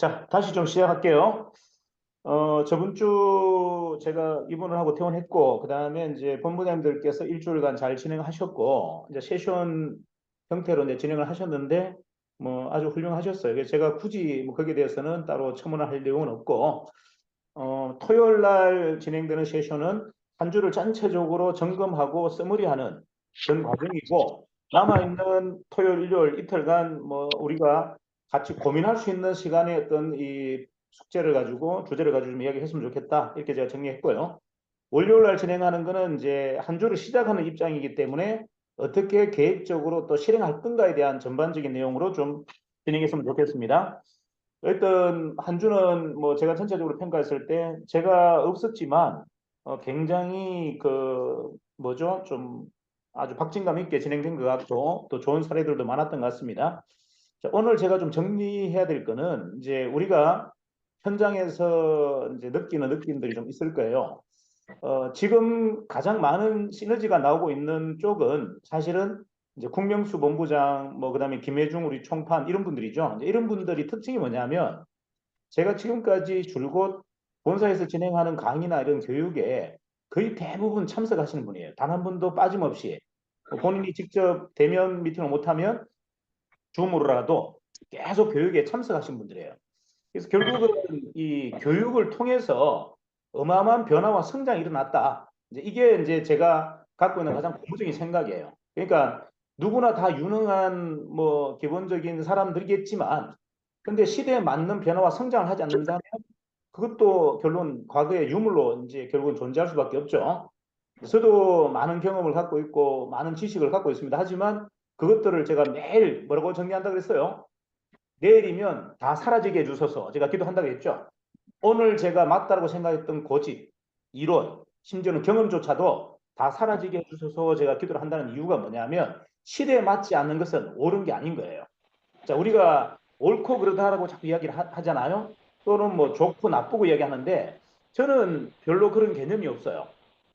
자, 다시 좀 시작할게요. 어, 저번 주 제가 입원을 하고 퇴원했고, 그 다음에 이제 본부장님들께서 일주일간 잘 진행하셨고, 이제 세션 형태로 이제 진행을 하셨는데, 뭐 아주 훌륭하셨어요. 그래서 제가 굳이 뭐 거기에 대해서는 따로 첨언을 할 내용은 없고, 어, 토요일 날 진행되는 세션은 한 주를 전체적으로 점검하고 써머리하는 그런 과정이고, 남아있는 토요일, 일요일 이틀간 뭐 우리가 같이 고민할 수 있는 시간에 어떤 이 숙제를 가지고 주제를 가지고 좀 이야기했으면 좋겠다 이렇게 제가 정리했고요. 월요일 날 진행하는 거는 이제 한 주를 시작하는 입장이기 때문에 어떻게 계획적으로 또 실행할 건가에 대한 전반적인 내용으로 좀 진행했으면 좋겠습니다. 일단 한 주는 뭐 제가 전체적으로 평가했을 때 제가 없었지만 어 굉장히 그 뭐죠 좀 아주 박진감 있게 진행된 것 같고 또 좋은 사례들도 많았던 것 같습니다. 자, 오늘 제가 좀 정리해야 될 거는 이제 우리가 현장에서 이제 느끼는 느낌들이 좀 있을 거예요. 어, 지금 가장 많은 시너지가 나오고 있는 쪽은 사실은 이제 국명수 본부장, 뭐 그다음에 김혜중 우리 총판 이런 분들이죠. 이런 분들이 특징이 뭐냐면 제가 지금까지 줄곧 본사에서 진행하는 강의나 이런 교육에 거의 대부분 참석하시는 분이에요. 단 한 분도 빠짐없이 본인이 직접 대면 미팅을 못하면 줌으로라도 계속 교육에 참석하신 분들이에요. 그래서 결국은 이 교육을 통해서 어마어마한 변화와 성장이 일어났다. 이제 이게 이제 제가 갖고 있는 가장 고무적인 생각이에요. 그러니까 누구나 다 유능한 뭐 기본적인 사람들이겠지만 근데 시대에 맞는 변화와 성장을 하지 않는다면 그것도 결론 과거의 유물로 이제 결국은 존재할 수밖에 없죠. 저도 많은 경험을 갖고 있고 많은 지식을 갖고 있습니다. 하지만 그것들을 제가 매일 뭐라고 정리한다 그랬어요? 내일이면 다 사라지게 해주셔서 제가 기도한다고 했죠. 오늘 제가 맞다고 생각했던 고집, 이론, 심지어는 경험조차도 다 사라지게 해주셔서 제가 기도를 한다는 이유가 뭐냐면 시대에 맞지 않는 것은 옳은 게 아닌 거예요. 자, 우리가 옳고 그러다라고 자꾸 이야기를 하, 잖아요 또는 뭐 좋고 나쁘고 이야기하는데 저는 별로 그런 개념이 없어요.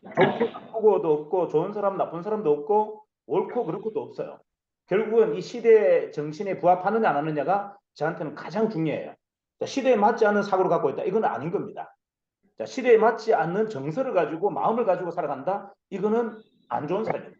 좋고 나쁘고도 없고 좋은 사람 나쁜 사람도 없고 옳고 그렇고도 없어요. 결국은 이 시대 정신에 부합하느냐 안 하느냐가 저한테는 가장 중요해요. 자, 시대에 맞지 않는 사고를 갖고 있다. 이건 아닌 겁니다. 자, 시대에 맞지 않는 정서를 가지고 마음을 가지고 살아간다. 이거는 안 좋은 사람입니다.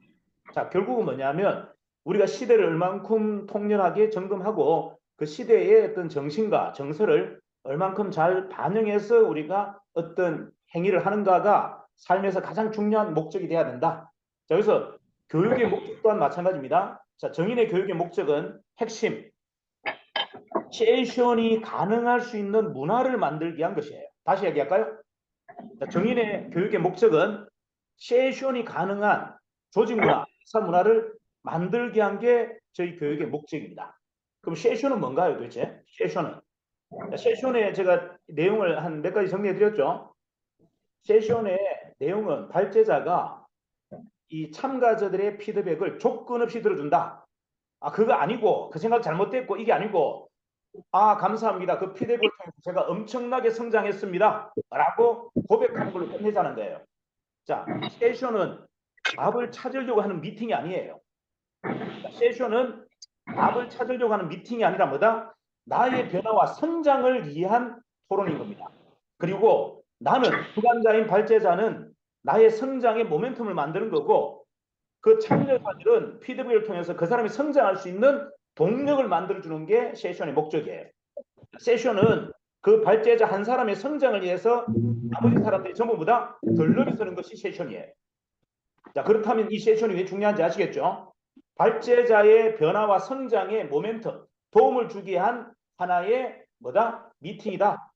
자, 결국은 뭐냐면 우리가 시대를 얼만큼 통렬하게 점검하고 그 시대의 어떤 정신과 정서를 얼만큼 잘 반영해서 우리가 어떤 행위를 하는가가 삶에서 가장 중요한 목적이 돼야 된다. 자, 그래서 교육의 목적 또한 마찬가지입니다. 자, 정인의 교육의 목적은 핵심, 세션이 가능할 수 있는 문화를 만들기 위한 것이에요. 다시 얘기할까요? 자, 정인의 교육의 목적은 세션이 가능한 조직 문화, 사 문화를 만들기 위한 게 저희 교육의 목적입니다. 그럼 세션은 뭔가요, 도대체? 세션은 세션에 제가 내용을 한 몇 가지 정리해 드렸죠. 세션의 내용은 발제자가 이 참가자들의 피드백을 조건 없이 들어준다. 아 그거 아니고 그 생각 잘못됐고 이게 아니고 아 감사합니다. 그 피드백을 통해서 제가 엄청나게 성장했습니다. 라고 고백하는 걸로 끝내자는 거예요. 자 세션은 답을 찾으려고 하는 미팅이 아니에요. 세션은 답을 찾으려고 하는 미팅이 아니라 뭐다? 나의 변화와 성장을 위한 토론인 겁니다. 그리고 나는 주관자인 발제자는 나의 성장의 모멘텀을 만드는 거고 그 참여자들은 피드백을 통해서 그 사람이 성장할 수 있는 동력을 만들어주는 게 세션의 목적이에요. 세션은 그 발제자 한 사람의 성장을 위해서 나머지 사람들이 전부 보다 덜러리 서는 것이 세션이에요. 자 그렇다면 이 세션이 왜 중요한지 아시겠죠? 발제자의 변화와 성장의 모멘텀, 도움을 주기 위한 하나의 뭐다? 미팅이다.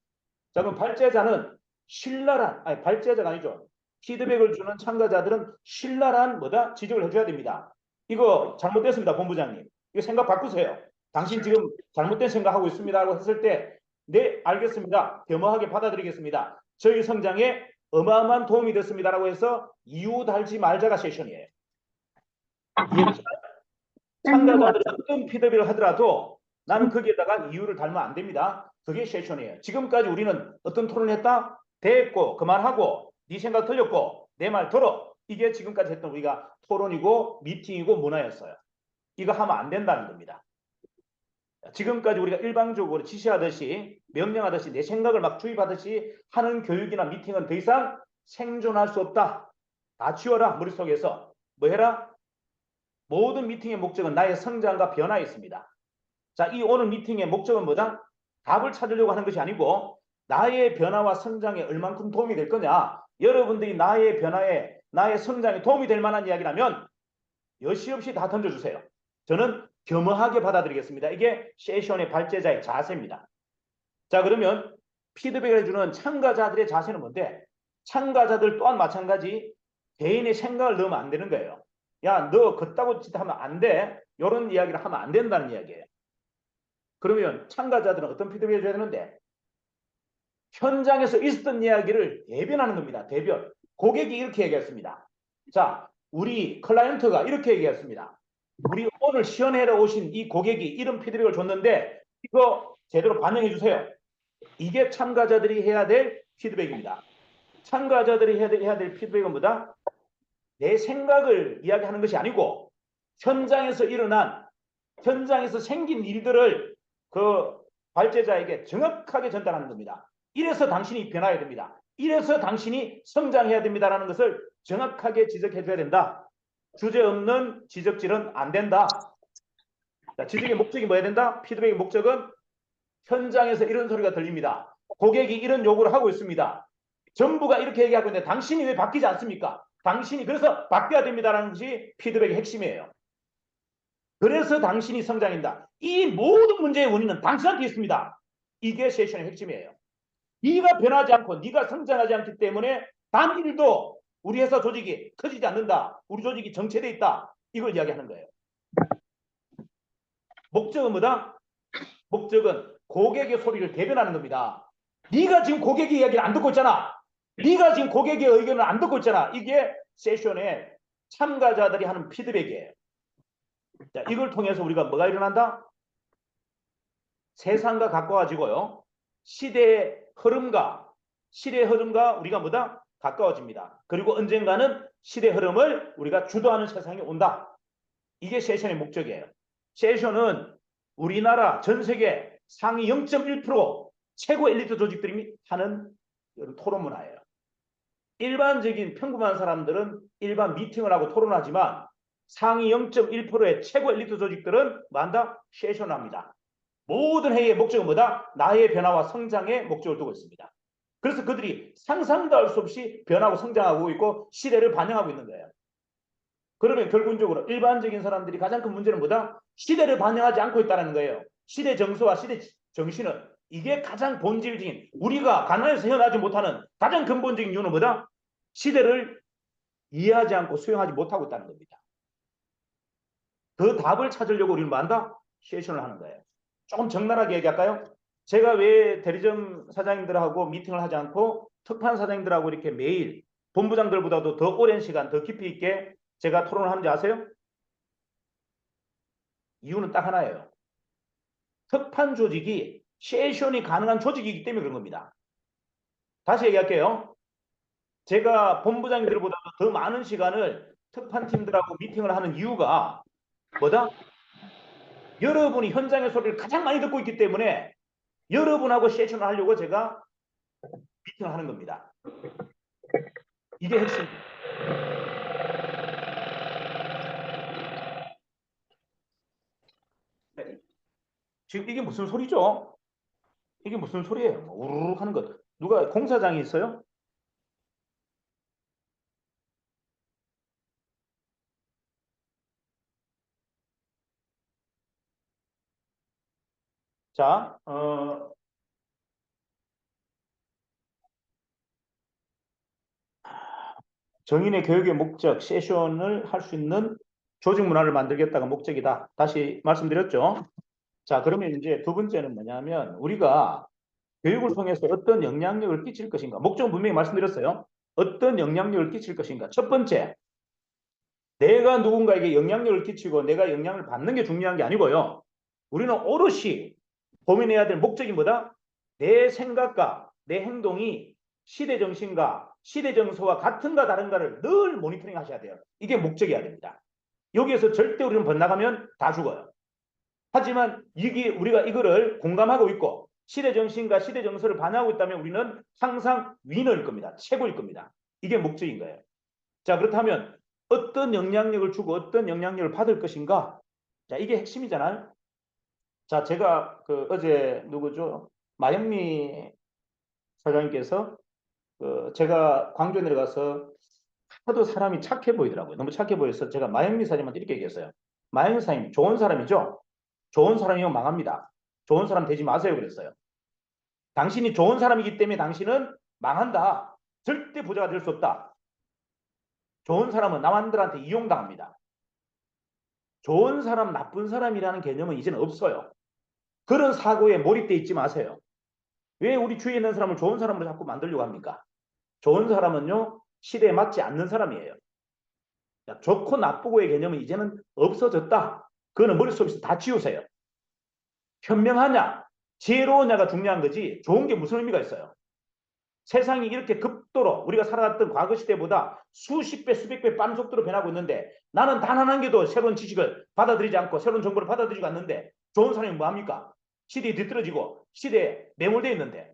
자 그럼 발제자는 신랄한, 아니 발제자가 아니죠. 피드백을 주는 참가자들은 신랄한 뭐다 지적을 해줘야 됩니다. 이거 잘못됐습니다, 본부장님. 이거 생각 바꾸세요. 당신 지금 잘못된 생각하고 있습니다라고 했을 때, 네 알겠습니다. 겸허하게 받아들이겠습니다. 저희 성장에 어마어마한 도움이 됐습니다라고 해서 이유 달지 말자가 세션이에요. 참가자들이 어떤 피드백을 하더라도 나는 거기에다가 이유를 달면 안 됩니다. 그게 세션이에요. 지금까지 우리는 어떤 토론을 했다? 됐고 그만하고 네 생각 틀렸고 내 말 들어. 이게 지금까지 했던 우리가 토론이고 미팅이고 문화였어요. 이거 하면 안 된다는 겁니다. 지금까지 우리가 일방적으로 지시하듯이 명령하듯이 내 생각을 막 주입하듯이 하는 교육이나 미팅은 더 이상 생존할 수 없다. 다 지워라 머릿속에서 뭐 해라? 모든 미팅의 목적은 나의 성장과 변화에 있습니다. 자, 이 오늘 미팅의 목적은 뭐다? 답을 찾으려고 하는 것이 아니고 나의 변화와 성장에 얼만큼 도움이 될 거냐? 여러분들이 나의 변화에 나의 성장에 도움이 될 만한 이야기라면 여시 없이 다 던져주세요. 저는 겸허하게 받아들이겠습니다. 이게 세션의 발제자의 자세입니다. 자 그러면 피드백을 해주는 참가자들의 자세는 뭔데? 참가자들 또한 마찬가지 개인의 생각을 넣으면 안 되는 거예요. 야 너 그따구 짓 하면 안 돼. 이런 이야기를 하면 안 된다는 이야기예요. 그러면 참가자들은 어떤 피드백을 해줘야 되는데 현장에서 있었던 이야기를 대변하는 겁니다. 대변. 고객이 이렇게 얘기했습니다. 자, 우리 클라이언트가 이렇게 얘기했습니다. 우리 오늘 시연회로 오신 이 고객이 이런 피드백을 줬는데 이거 제대로 반영해 주세요. 이게 참가자들이 해야 될 피드백입니다. 참가자들이 해야 될, 해야 될 피드백은 뭐다? 내 생각을 이야기하는 것이 아니고 현장에서 일어난 현장에서 생긴 일들을 그 발제자에게 정확하게 전달하는 겁니다. 이래서 당신이 변화해야 됩니다. 이래서 당신이 성장해야 됩니다라는 것을 정확하게 지적해 줘야 된다. 주제 없는 지적질은 안 된다. 자, 지적의 목적이 뭐야 된다? 피드백의 목적은 현장에서 이런 소리가 들립니다. 고객이 이런 요구를 하고 있습니다. 전부가 이렇게 얘기하고 있는데 당신이 왜 바뀌지 않습니까? 당신이 그래서 바뀌어야 됩니다라는 것이 피드백의 핵심이에요. 그래서 당신이 성장한다. 이 모든 문제의 원인은 당신한테 있습니다. 이게 세션의 핵심이에요. 네가 변하지 않고 네가 성장하지 않기 때문에 단 일도 우리 회사 조직이 커지지 않는다. 우리 조직이 정체돼 있다. 이걸 이야기하는 거예요. 목적은 뭐다? 목적은 고객의 소리를 대변하는 겁니다. 네가 지금 고객의 이야기를 안 듣고 있잖아. 네가 지금 고객의 의견을 안 듣고 있잖아. 이게 세션에 참가자들이 하는 피드백이에요. 자, 이걸 통해서 우리가 뭐가 일어난다? 세상과 가까워지고요. 시대의 흐름과 시대의 흐름과 우리가 뭐다? 가까워집니다. 그리고 언젠가는 시대 흐름을 우리가 주도하는 세상이 온다. 이게 세션의 목적이에요. 세션은 우리나라 전 세계 상위 0.1% 최고 엘리트 조직들이 하는 토론 문화예요. 일반적인 평범한 사람들은 일반 미팅을 하고 토론하지만 상위 0.1%의 최고 엘리트 조직들은 만다 세션합니다. 모든 회의의 목적은 뭐다? 나의 변화와 성장의 목적을 두고 있습니다. 그래서 그들이 상상도 할 수 없이 변하고 성장하고 있고 시대를 반영하고 있는 거예요. 그러면 결론적으로 일반적인 사람들이 가장 큰 문제는 뭐다? 시대를 반영하지 않고 있다는 거예요. 시대 정서와 시대 정신은 이게 가장 본질적인 우리가 가난에서 헤어나지 못하는 가장 근본적인 이유는 뭐다? 시대를 이해하지 않고 수용하지 못하고 있다는 겁니다. 그 답을 찾으려고 우리는 뭐한다? 세션을 하는 거예요. 조금 적나라하게 얘기할까요? 제가 왜 대리점 사장님들하고 미팅을 하지 않고 특판 사장님들하고 이렇게 매일 본부장들보다도 더 오랜 시간, 더 깊이 있게 제가 토론을 하는지 아세요? 이유는 딱 하나예요. 특판 조직이 세션이 가능한 조직이기 때문에 그런 겁니다. 다시 얘기할게요. 제가 본부장님들보다도 더 많은 시간을 특판 팀들하고 미팅을 하는 이유가 뭐다? 여러분이 현장의 소리를 가장 많이 듣고 있기 때문에 여러분하고 세션을 하려고 제가 미팅을 하는 겁니다. 이게 핵심. 네. 지금 이게 무슨 소리죠? 이게 무슨 소리예요? 뭐 우르르 하는 것. 누가 공사장이 있어요? 자, 어, 정인의 교육의 목적, 세션을 할 수 있는 조직 문화를 만들겠다가 목적이다. 다시 말씀드렸죠. 자, 그러면 이제 두 번째는 뭐냐면 우리가 교육을 통해서 어떤 영향력을 끼칠 것인가. 목적은 분명히 말씀드렸어요. 어떤 영향력을 끼칠 것인가. 첫 번째, 내가 누군가에게 영향력을 끼치고 내가 영향을 받는 게 중요한 게 아니고요. 우리는 오롯이 고민해야 될 목적이 뭐다? 내 생각과 내 행동이 시대 정신과 시대 정서와 같은가 다른가를 늘 모니터링 하셔야 돼요. 이게 목적이어야 됩니다. 여기에서 절대 우리는 번나가면 다 죽어요. 하지만 이게 우리가 이거를 공감하고 있고 시대 정신과 시대 정서를 반영하고 있다면 우리는 항상 위너일 겁니다. 최고일 겁니다. 이게 목적인 거예요. 자 그렇다면 어떤 영향력을 주고 어떤 영향력을 받을 것인가? 자 이게 핵심이잖아요. 자 제가 그 어제 누구죠? 마영미 사장님께서 그 제가 광주 내려가서 하도 사람이 착해 보이더라고요. 너무 착해 보여서 제가 마영미 사장님한테 이렇게 얘기했어요. 마영미 사장님 좋은 사람이죠? 좋은 사람이면 망합니다. 좋은 사람 되지 마세요 그랬어요. 당신이 좋은 사람이기 때문에 당신은 망한다. 절대 부자가 될 수 없다. 좋은 사람은 남한들한테 이용당합니다. 좋은 사람, 나쁜 사람이라는 개념은 이제는 없어요. 그런 사고에 몰입돼 있지 마세요. 왜 우리 주위에 있는 사람을 좋은 사람으로 자꾸 만들려고 합니까? 좋은 사람은요, 시대에 맞지 않는 사람이에요. 자, 좋고 나쁘고의 개념은 이제는 없어졌다. 그거는 머릿속에서 다 지우세요. 현명하냐, 지혜로우냐가 중요한 거지 좋은 게 무슨 의미가 있어요. 세상이 이렇게 급도로 우리가 살아갔던 과거 시대보다 수십 배, 수백 배 빠른 속도로 변하고 있는데 나는 단한 개도 새로운 지식을 받아들이지 않고 새로운 정보를 받아들이지 않는데 좋은 사람이 뭐합니까? 시대에 뒤떨어지고 시대에 매몰되어 있는데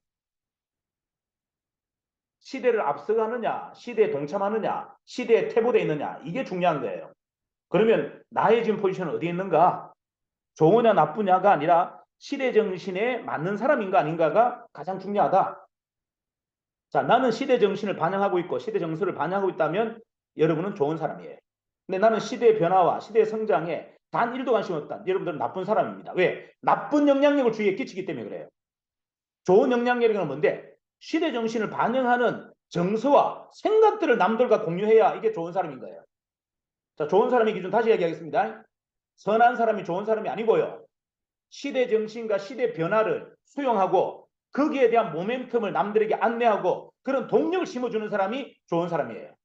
시대를 앞서가느냐, 시대에 동참하느냐, 시대에 태보되어 있느냐 이게 중요한 거예요. 그러면 나의 지금 포지션은 어디에 있는가? 좋으냐 나쁘냐가 아니라 시대 정신에 맞는 사람인가 아닌가가 가장 중요하다. 자, 나는 시대 정신을 반영하고 있고 시대 정서를 반영하고 있다면 여러분은 좋은 사람이에요. 근데 나는 시대의 변화와 시대의 성장에 단 1도 관심 없다. 여러분들은 나쁜 사람입니다. 왜? 나쁜 영향력을 주위에 끼치기 때문에 그래요. 좋은 영향력은 뭔데? 시대 정신을 반영하는 정서와 생각들을 남들과 공유해야 이게 좋은 사람인 거예요. 자, 좋은 사람의 기준 다시 얘기하겠습니다. 선한 사람이 좋은 사람이 아니고요. 시대 정신과 시대 변화를 수용하고 거기에 대한 모멘텀을 남들에게 안내하고 그런 동력을 심어주는 사람이 좋은 사람이에요.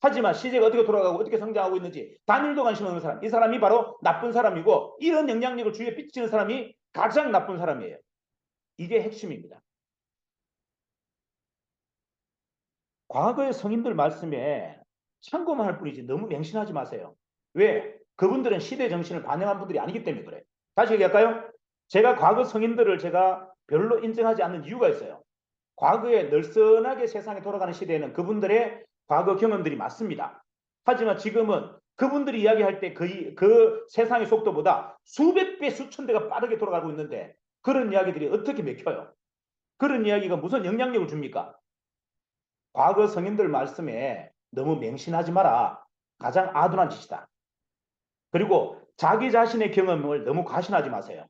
하지만 시대가 어떻게 돌아가고 어떻게 성장하고 있는지 단일도 관심 없는 사람, 이 사람이 바로 나쁜 사람이고 이런 영향력을 주위에 비치는 사람이 가장 나쁜 사람이에요. 이게 핵심입니다. 과거의 성인들 말씀에 참고만 할 뿐이지 너무 맹신하지 마세요. 왜? 그분들은 시대 정신을 반영한 분들이 아니기 때문에 그래. 다시 얘기할까요? 제가 과거 성인들을 제가 별로 인정하지 않는 이유가 있어요. 과거에 널선하게 세상에 돌아가는 시대에는 그분들의 과거 경험들이 맞습니다. 하지만 지금은 그분들이 이야기할 때 그 그 세상의 속도보다 수백 배, 수천 배가 빠르게 돌아가고 있는데 그런 이야기들이 어떻게 맥혀요? 그런 이야기가 무슨 영향력을 줍니까? 과거 성인들 말씀에 너무 맹신하지 마라. 가장 아둔한 짓이다. 그리고 자기 자신의 경험을 너무 과신하지 마세요.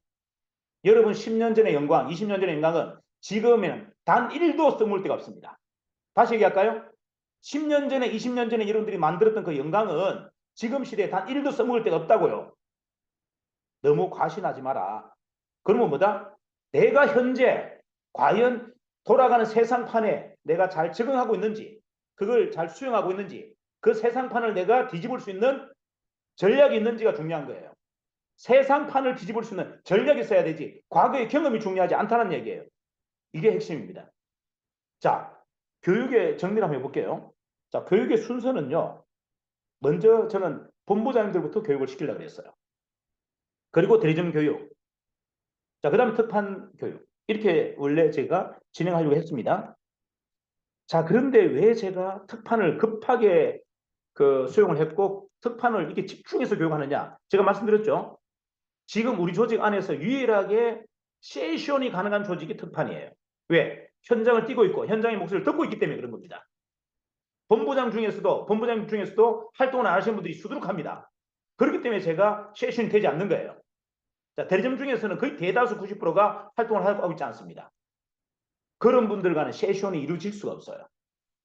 여러분 10년 전의 영광, 20년 전의 영광은 지금에는 단 1도 써먹을 데가 없습니다. 다시 얘기할까요? 10년 전에, 20년 전에 여러분들이 만들었던 그 영광은 지금 시대에 단 1도 써먹을 데가 없다고요. 너무 과신하지 마라. 그러면 뭐다? 내가 현재 과연 돌아가는 세상판에 내가 잘 적응하고 있는지, 그걸 잘 수용하고 있는지, 그 세상판을 내가 뒤집을 수 있는 전략이 있는지가 중요한 거예요. 세상판을 뒤집을 수 있는 전략이 있어야 되지 과거의 경험이 중요하지 않다는 얘기예요. 이게 핵심입니다. 자, 교육의 정리를 한번 해볼게요. 자, 교육의 순서는요. 먼저 저는 본부장님들부터 교육을 시키려고 그랬어요. 그리고 대리점 교육. 자, 그 다음에 특판 교육. 이렇게 원래 제가 진행하려고 했습니다. 자, 그런데 왜 제가 특판을 급하게 그 수용을 했고 특판을 이렇게 집중해서 교육하느냐? 제가 말씀드렸죠. 지금 우리 조직 안에서 유일하게 세션이 가능한 조직이 특판이에요. 왜? 현장을 뛰고 있고 현장의 목소리를 듣고 있기 때문에 그런 겁니다. 본부장 중에서도 본부장 중에서도 활동을 안 하시는 분들이 수두룩합니다. 그렇기 때문에 제가 세션이 되지 않는 거예요. 자, 대리점 중에서는 거의 대다수 90%가 활동을 하고 있지 않습니다. 그런 분들과는 세션이 이루어질 수가 없어요.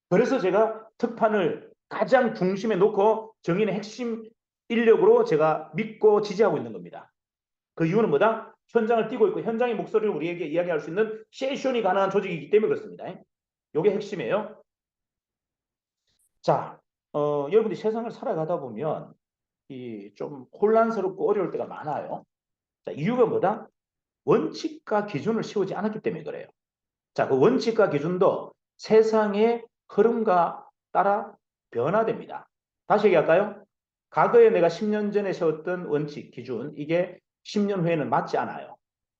그래서 제가 특판을 가장 중심에 놓고 정인의 핵심 인력으로 제가 믿고 지지하고 있는 겁니다. 그 이유는 뭐다? 현장을 뛰고 있고 현장의 목소리를 우리에게 이야기할 수 있는 세션이 가능한 조직이기 때문에 그렇습니다. 이게 핵심이에요. 자, 어, 여러분들이 세상을 살아가다 보면 이 좀 혼란스럽고 어려울 때가 많아요. 자, 이유가 뭐다? 원칙과 기준을 세우지 않았기 때문에 그래요. 자, 그 원칙과 기준도 세상의 흐름과 따라 변화됩니다. 다시 얘기할까요? 과거에 내가 10년 전에 세웠던 원칙, 기준, 이게 10년 후에는 맞지 않아요.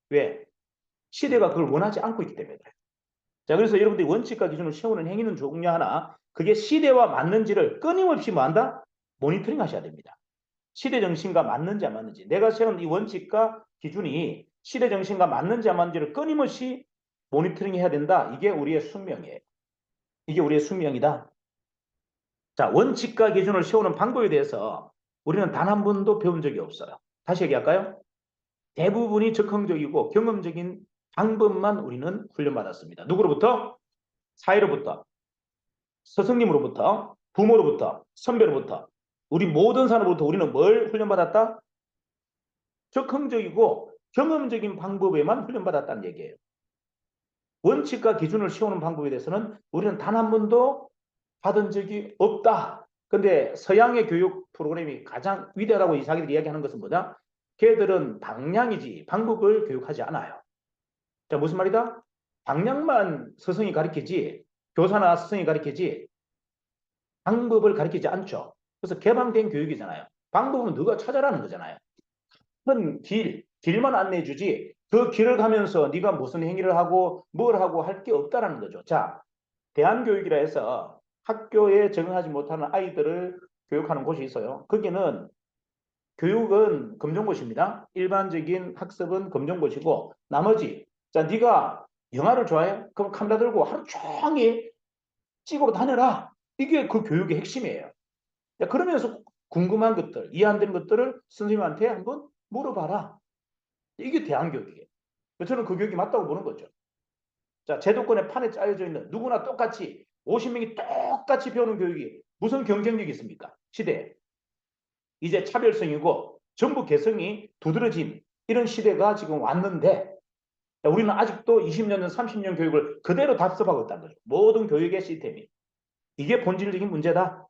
왜? 시대가 그걸 원하지 않고 있기 때문에 그래요. 자, 그래서 여러분들이 원칙과 기준을 세우는 행위는 중요 하나, 그게 시대와 맞는지를 끊임없이 뭐 한다? 모니터링 하셔야 됩니다. 시대 정신과 맞는지 안 맞는지. 내가 세운 이 원칙과 기준이 시대 정신과 맞는지 안 맞는지를 끊임없이 모니터링 해야 된다. 이게 우리의 숙명이에요. 이게 우리의 숙명이다. 자, 원칙과 기준을 세우는 방법에 대해서 우리는 단 한 번도 배운 적이 없어요. 다시 얘기할까요? 대부분이 적극적이고 경험적인 방법만 우리는 훈련받았습니다. 누구로부터? 사회로부터, 스승님으로부터, 부모로부터, 선배로부터, 우리 모든 사람으로부터 우리는 뭘 훈련받았다? 적극적이고 경험적인 방법에만 훈련받았다는 얘기예요. 원칙과 기준을 세우는 방법에 대해서는 우리는 단 한 번도 받은 적이 없다. 근데 서양의 교육 프로그램이 가장 위대하다고 이 사기들이 이야기하는 것은 뭐다? 걔들은 방향이지 방법을 교육하지 않아요. 자 무슨 말이다? 방향만 스승이 가르치지 교사나 스승이 가르치지 방법을 가르치지 않죠. 그래서 개방된 교육이잖아요. 방법은 누가 찾아라는 거잖아요. 큰 길, 길만 안내해 주지 그 길을 가면서 네가 무슨 행위를 하고 뭘 하고 할 게 없다라는 거죠. 자, 대한교육이라 해서 학교에 적응하지 못하는 아이들을 교육하는 곳이 있어요. 거기는 교육은 검정고시입니다. 일반적인 학습은 검정고시고 나머지 자 네가 영화를 좋아해? 그럼 카메라 들고 하루 종일 찍으러 다녀라. 이게 그 교육의 핵심이에요. 자, 그러면서 궁금한 것들, 이해 안 되는 것들을 선생님한테 한번 물어봐라. 이게 대한교육이에요. 저는 그 교육이 맞다고 보는 거죠. 자, 제도권의 판에 짜여져 있는 누구나 똑같이 50명이 똑같이 배우는 교육이 무슨 경쟁력이 있습니까? 시대에. 이제 차별성이고 전부 개성이 두드러진 이런 시대가 지금 왔는데 자, 우리는 아직도 20년 전, 30년 교육을 그대로 답습하고 있다는 거죠. 모든 교육의 시스템이. 이게 본질적인 문제다.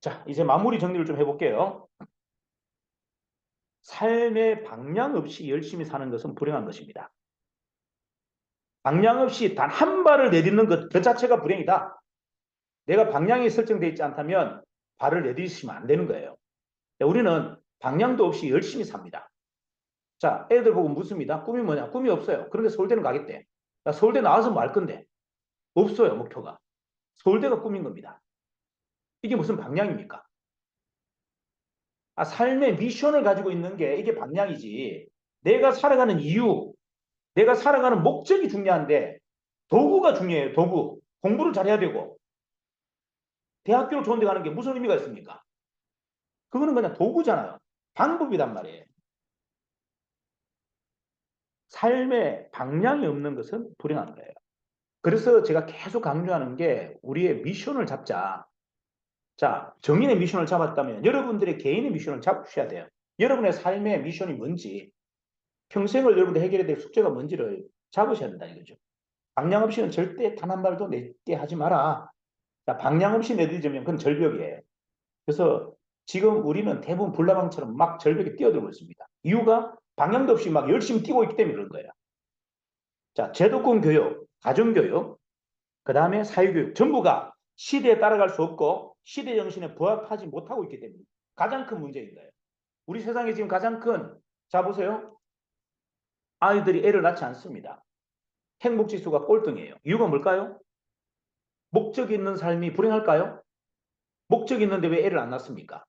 자, 이제 마무리 정리를 좀 해볼게요. 삶의 방향 없이 열심히 사는 것은 불행한 것입니다. 방향 없이 단 한 발을 내딛는 것, 그 자체가 불행이다. 내가 방향이 설정되어 있지 않다면 발을 내딛으시면 안 되는 거예요. 우리는 방향도 없이 열심히 삽니다. 자, 애들 보고 묻습니다. 꿈이 뭐냐? 꿈이 없어요. 그런데 서울대는 가겠대. 야, 서울대 나와서 뭐 할 건데? 없어요, 목표가. 서울대가 꿈인 겁니다. 이게 무슨 방향입니까? 아, 삶의 미션을 가지고 있는 게 이게 방향이지. 내가 살아가는 이유, 내가 살아가는 목적이 중요한데 도구가 중요해요. 도구. 공부를 잘해야 되고 대학교를 좋은 데 가는 게 무슨 의미가 있습니까? 그거는 그냥 도구잖아요. 방법이란 말이에요. 삶의 방향이 없는 것은 불행한 거예요. 그래서 제가 계속 강조하는 게 우리의 미션을 잡자. 자, 정인의 미션을 잡았다면 여러분들의 개인의 미션을 잡으셔야 돼요. 여러분의 삶의 미션이 뭔지, 평생을 여러분들 해결해야 될 숙제가 뭔지를 잡으셔야 된다 이거죠. 방향 없이는 절대 단 한 발도 내게 하지 마라. 자, 방향 없이 내딛으면 그건 절벽이에요. 그래서 지금 우리는 대부분 불나방처럼 막 절벽에 뛰어들고 있습니다. 이유가 방향도 없이 막 열심히 뛰고 있기 때문에 그런 거예요. 자, 제도권 교육, 가정교육, 그 다음에 사회교육, 전부가 시대에 따라갈 수 없고 시대 정신에 부합하지 못하고 있기 때문에 가장 큰 문제인 거예요. 우리 세상에 지금 가장 큰, 자 보세요. 아이들이 애를 낳지 않습니다. 행복지수가 꼴등이에요. 이유가 뭘까요? 목적이 있는 삶이 불행할까요? 목적이 있는데 왜 애를 안 낳습니까?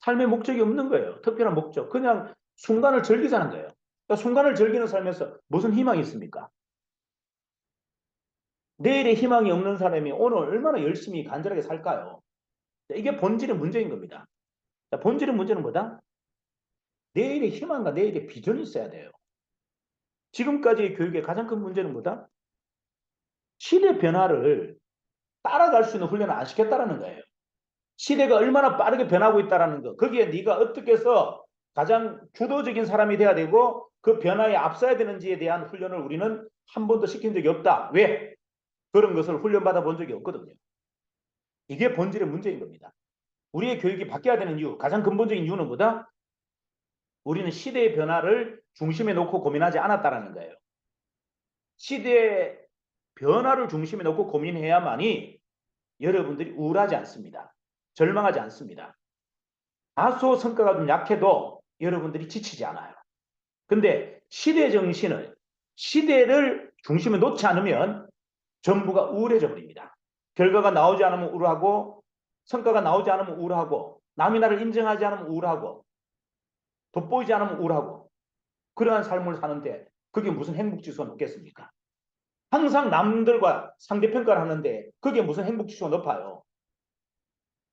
삶의 목적이 없는 거예요. 특별한 목적. 그냥 순간을 즐기자는 거예요. 그러니까 순간을 즐기는 삶에서 무슨 희망이 있습니까? 내일의 희망이 없는 사람이 오늘 얼마나 열심히 간절하게 살까요? 이게 본질의 문제인 겁니다. 본질의 문제는 뭐다? 내일의 희망과 내일의 비전이 있어야 돼요. 지금까지의 교육의 가장 큰 문제는 뭐다? 시대 변화를 따라갈 수 있는 훈련을 안 시켰다라는 거예요. 시대가 얼마나 빠르게 변하고 있다라는 거. 거기에 네가 어떻게 해서 가장 주도적인 사람이 돼야 되고 그 변화에 앞서야 되는지에 대한 훈련을 우리는 한 번도 시킨 적이 없다. 왜? 그런 것을 훈련받아 본 적이 없거든요. 이게 본질의 문제인 겁니다. 우리의 교육이 바뀌어야 되는 이유, 가장 근본적인 이유는 뭐다? 우리는 시대의 변화를 중심에 놓고 고민하지 않았다라는 거예요. 시대의 변화를 중심에 놓고 고민해야만이 여러분들이 우울하지 않습니다. 절망하지 않습니다. 다소 성과가 좀 약해도 여러분들이 지치지 않아요. 근데 시대 정신을 시대를 중심에 놓지 않으면 전부가 우울해져 버립니다. 결과가 나오지 않으면 우울하고 성과가 나오지 않으면 우울하고 남이 나를 인정하지 않으면 우울하고 돋보이지 않으면 우울하고 그러한 삶을 사는데 그게 무슨 행복지수가 높겠습니까? 항상 남들과 상대평가를 하는데 그게 무슨 행복지수가 높아요?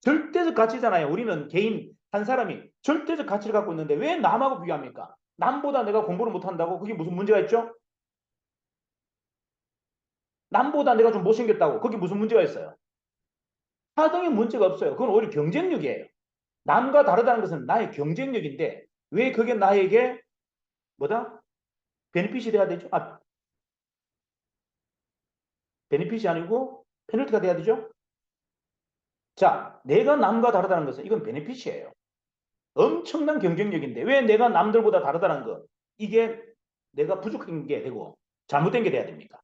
절대적 가치잖아요. 우리는 개인 한 사람이 절대적 가치를 갖고 있는데 왜 남하고 비교합니까? 남보다 내가 공부를 못한다고 그게 무슨 문제가 있죠? 남보다 내가 좀 못생겼다고 그게 무슨 문제가 있어요? 하등의 문제가 없어요. 그건 오히려 경쟁력이에요. 남과 다르다는 것은 나의 경쟁력인데 왜 그게 나에게 뭐다? 베네핏이 돼야 되죠? 아, 베네핏이 아니고 페널티가 돼야 되죠? 자, 내가 남과 다르다는 것은 이건 베네핏이에요. 엄청난 경쟁력인데 왜 내가 남들보다 다르다는 것 이게 내가 부족한 게 되고 잘못된 게 돼야 됩니까?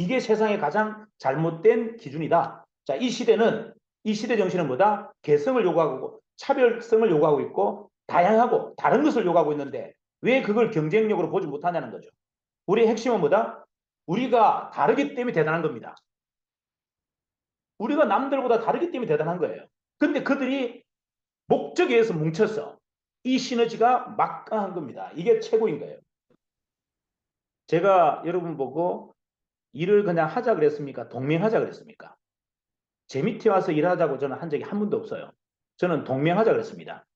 이게 세상의 가장 잘못된 기준이다. 자, 이 시대는 이 시대 정신은 뭐다? 개성을 요구하고 차별성을 요구하고 있고 다양하고 다른 것을 요구하고 있는데 왜 그걸 경쟁력으로 보지 못하냐는 거죠. 우리의 핵심은 뭐다? 우리가 다르기 때문에 대단한 겁니다. 우리가 남들보다 다르기 때문에 대단한 거예요. 근데 그들이 목적에 의해서 뭉쳐서 이 시너지가 막강한 겁니다. 이게 최고인 거예요. 제가 여러분 보고 일을 그냥 하자 그랬습니까? 동맹하자 그랬습니까? 제 밑에 와서 일하자고 저는 한 적이 한 번도 없어요. 저는 동맹하자 그랬습니다.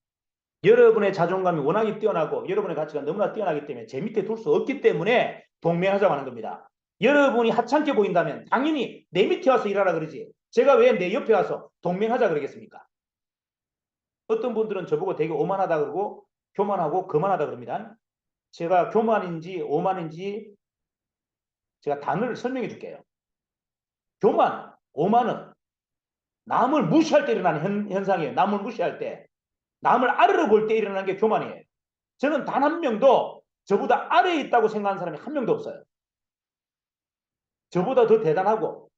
여러분의 자존감이 워낙에 뛰어나고 여러분의 가치가 너무나 뛰어나기 때문에 제 밑에 둘 수 없기 때문에 동맹하자고 하는 겁니다. 여러분이 하찮게 보인다면 당연히 내 밑에 와서 일하라 그러지. 제가 왜 내 옆에 와서 동맹하자 그러겠습니까? 어떤 분들은 저보고 되게 오만하다 그러고 교만하고 거만하다 그럽니다. 제가 교만인지 오만인지 제가 단어를 설명해 줄게요. 교만, 오만은 남을 무시할 때 일어나는 현, 현상이에요. 남을 무시할 때. 남을 아래로 볼 때 일어나는 게 교만이에요. 저는 단 한 명도 저보다 아래에 있다고 생각하는 사람이 한 명도 없어요. 저보다 더 대단하고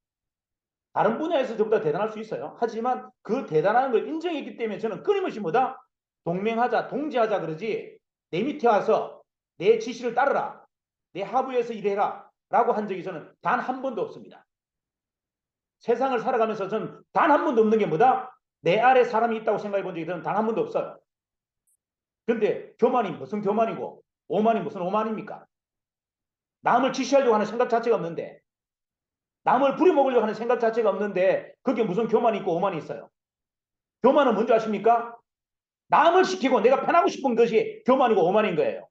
다른 분야에서 저보다 대단할 수 있어요. 하지만 그 대단한 걸 인정했기 때문에 저는 끊임없이 뭐다? 동맹하자, 동지하자 그러지 내 밑에 와서 내 지시를 따르라. 내 하부에서 일해라. 라고 한 적이 저는 단 한 번도 없습니다. 세상을 살아가면서 저는 단 한 번도 없는 게 뭐다? 내 아래 사람이 있다고 생각해 본 적이 저는 단 한 번도 없어요. 근데 교만이 무슨 교만이고 오만이 무슨 오만입니까? 남을 지시하려고 하는 생각 자체가 없는데 남을 부려먹으려고 하는 생각 자체가 없는데 그게 무슨 교만이 있고 오만이 있어요. 교만은 뭔지 아십니까? 남을 시키고 내가 편하고 싶은 것이 교만이고 오만인 거예요.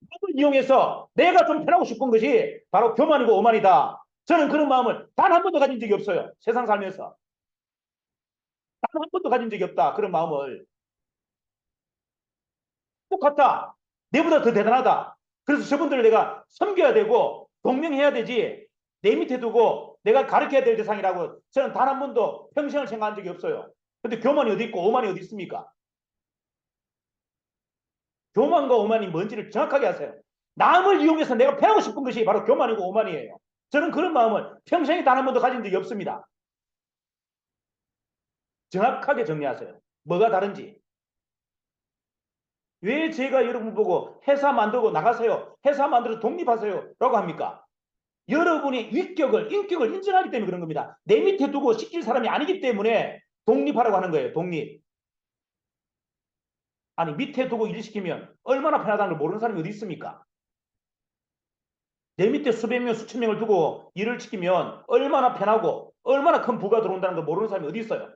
남을 이용해서 내가 좀 편하고 싶은 것이 바로 교만이고 오만이다. 저는 그런 마음을 단 한 번도 가진 적이 없어요. 세상 살면서. 단 한 번도 가진 적이 없다. 그런 마음을. 똑같다. 내보다 더 대단하다. 그래서 저분들을 내가 섬겨야 되고 동명해야 되지. 내 밑에 두고 내가 가르쳐야 될 대상이라고 저는 단 한 번도 평생을 생각한 적이 없어요. 근데 교만이 어디 있고 오만이 어디 있습니까? 교만과 오만이 뭔지를 정확하게 하세요. 남을 이용해서 내가 패하고 싶은 것이 바로 교만이고 오만이에요. 저는 그런 마음을 평생에 단 한 번도 가진 적이 없습니다. 정확하게 정리하세요. 뭐가 다른지. 왜 제가 여러분 보고 회사 만들고 나가세요. 회사 만들어 독립하세요. 라고 합니까? 여러분의 위격을, 인격을 인정하기 때문에 그런 겁니다. 내 밑에 두고 시킬 사람이 아니기 때문에 독립하라고 하는 거예요. 독립. 아니 밑에 두고 일 시키면 얼마나 편하다는 걸 모르는 사람이 어디 있습니까? 내 밑에 수백 명, 수천 명을 두고 일을 시키면 얼마나 편하고 얼마나 큰 부가 들어온다는 걸 모르는 사람이 어디 있어요?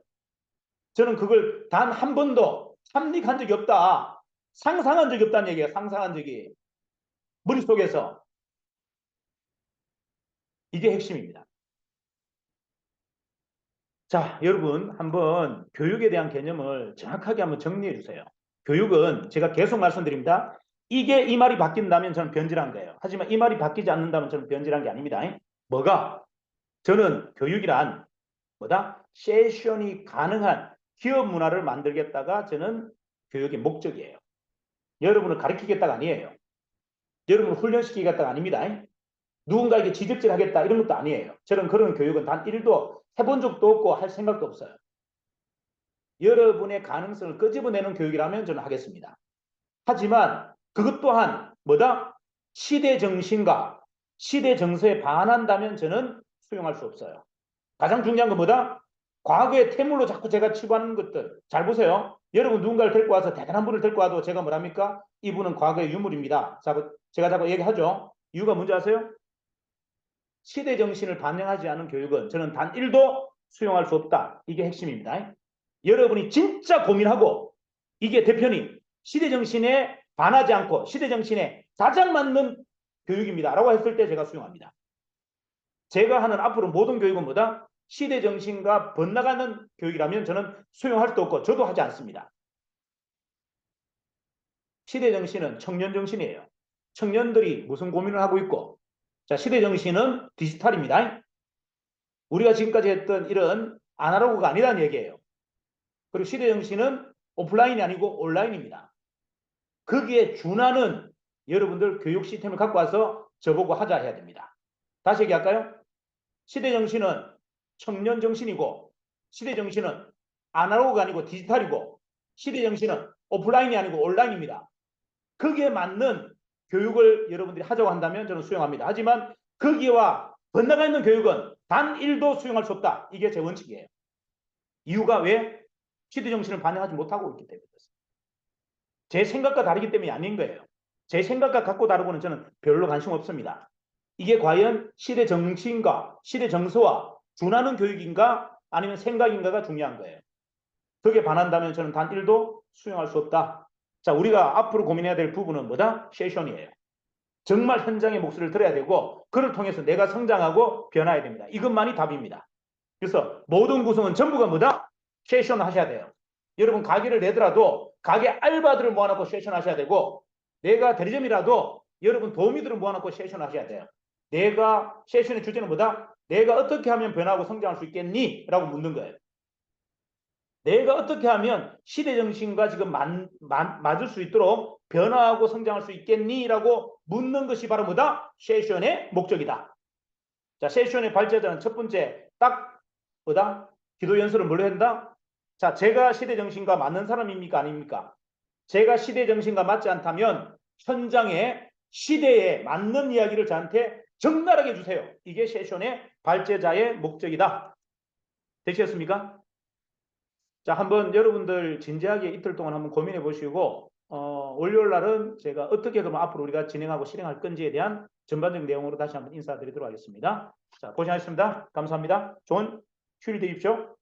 저는 그걸 단 한 번도 참닉한 적이 없다. 상상한 적이 없다는 얘기예요. 상상한 적이. 머릿속에서. 이게 핵심입니다. 자, 여러분 한번 교육에 대한 개념을 정확하게 한번 정리해 주세요. 교육은 제가 계속 말씀드립니다. 이게 이 말이 바뀐다면 저는 변질한 거예요. 하지만 이 말이 바뀌지 않는다면 저는 변질한 게 아닙니다. 뭐가? 저는 교육이란 뭐다? 세션이 가능한 기업 문화를 만들겠다가 저는 교육의 목적이에요. 여러분을 가르치겠다가 아니에요. 여러분을 훈련시키겠다가 아닙니다. 누군가에게 지적질 하겠다 이런 것도 아니에요. 저는 그런 교육은 단 1도 해본 적도 없고 할 생각도 없어요. 여러분의 가능성을 끄집어내는 교육이라면 저는 하겠습니다. 하지만 그것 또한 뭐다? 시대 정신과 시대 정서에 반한다면 저는 수용할 수 없어요. 가장 중요한 건 뭐다? 과거의 태물로 자꾸 제가 치부하는 것들. 잘 보세요. 여러분 누군가를 데리고 와서 대단한 분을 데리고 와도 제가 뭐랍니까? 이분은 과거의 유물입니다. 자꾸 제가 자꾸 얘기하죠. 이유가 뭔지 아세요? 시대 정신을 반영하지 않은 교육은 저는 단 1도 수용할 수 없다. 이게 핵심입니다. 여러분이 진짜 고민하고 이게 대표님 시대 정신에 반하지 않고 시대 정신에 가장 맞는 교육입니다. 라고 했을 때 제가 수용합니다. 제가 하는 앞으로 모든 교육은 뭐다? 시대 정신과 번나가는 교육이라면 저는 수용할 수도 없고 저도 하지 않습니다. 시대 정신은 청년 정신이에요. 청년들이 무슨 고민을 하고 있고 자 시대 정신은 디지털입니다. 우리가 지금까지 했던 이런 아날로그가 아니라는 얘기예요. 그리고 시대 정신은 오프라인이 아니고 온라인입니다. 거기에 준하는 여러분들 교육 시스템을 갖고 와서 저보고 하자 해야 됩니다. 다시 얘기할까요? 시대 정신은 청년 정신이고 시대 정신은 아날로그가 아니고 디지털이고 시대 정신은 오프라인이 아니고 온라인입니다. 거기에 맞는 교육을 여러분들이 하자고 한다면 저는 수용합니다. 하지만 거기와 번나가 있는 교육은 단 1도 수용할 수 없다. 이게 제 원칙이에요. 이유가 왜? 시대 정신을 반영하지 못하고 있기 때문에 그렇습니다. 제 생각과 다르기 때문이 아닌 거예요. 제 생각과 갖고 다르고는 저는 별로 관심 없습니다. 이게 과연 시대 정신과 시대 정서와 준하는 교육인가 아니면 생각인가가 중요한 거예요. 그게 반한다면 저는 단 1도 수용할 수 없다. 자, 우리가 앞으로 고민해야 될 부분은 뭐다? 세션이에요. 정말 현장의 목소리를 들어야 되고 그를 통해서 내가 성장하고 변화해야 됩니다. 이것만이 답입니다. 그래서 모든 구성은 전부가 뭐다? 세션 하셔야 돼요. 여러분 가게를 내더라도 가게 알바들을 모아놓고 세션 하셔야 되고 내가 대리점이라도 여러분 도우미들을 모아놓고 세션 하셔야 돼요. 내가 세션의 주제는 뭐다? 내가 어떻게 하면 변하고 성장할 수 있겠니? 라고 묻는 거예요. 내가 어떻게 하면 시대 정신과 지금 맞, 맞, 맞을 수 있도록 변화하고 성장할 수 있겠니? 라고 묻는 것이 바로 뭐다? 세션의 목적이다. 자, 세션의 발제자는 첫 번째 딱 뭐다? 기도 연설을 뭘로 한다? 자, 제가 시대 정신과 맞는 사람입니까? 아닙니까? 제가 시대 정신과 맞지 않다면 현장에 시대에 맞는 이야기를 저한테 적나라하게 주세요. 이게 세션의 발제자의 목적이다. 되셨습니까? 자, 한번 여러분들 진지하게 이틀 동안 한번 고민해 보시고 어, 월요일 날은 제가 어떻게 그러면 앞으로 우리가 진행하고 실행할 건지에 대한 전반적인 내용으로 다시 한번 인사드리도록 하겠습니다. 자, 고생하셨습니다. 감사합니다. 좋은 휴일 되십시오.